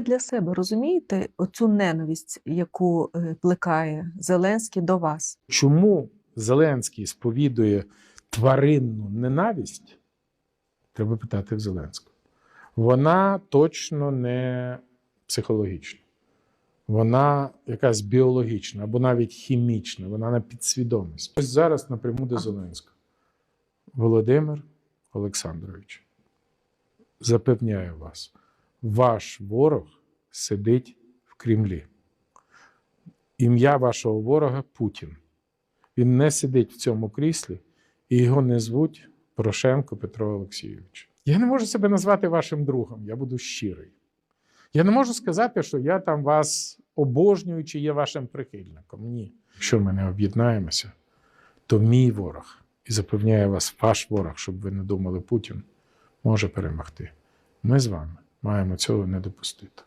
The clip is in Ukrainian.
Для себе розумієте оцю ненависть, яку е, плекає Зеленський до вас? Чому Зеленський сповідує тваринну ненависть? Треба питати в Зеленського. Вона точно не психологічна. Вона якась біологічна або навіть хімічна, вона на підсвідомість. Ось зараз напряму до Зеленського. Володимир Олександрович, запевняю вас, ваш ворог сидить в Кремлі. Ім'я вашого ворога Путін. Він не сидить в цьому кріслі, і його не звуть Порошенко Петро Олексійович. Я не можу себе назвати вашим другом, я буду щирий. Я не можу сказати, що я там вас обожнюю чи є вашим прихильником. Ні. Якщо ми не об'єднаємося, то мій ворог, і запевняю вас, ваш ворог, щоб ви не думали Путін, може перемогти. Ми з вами маємо цього не допустити.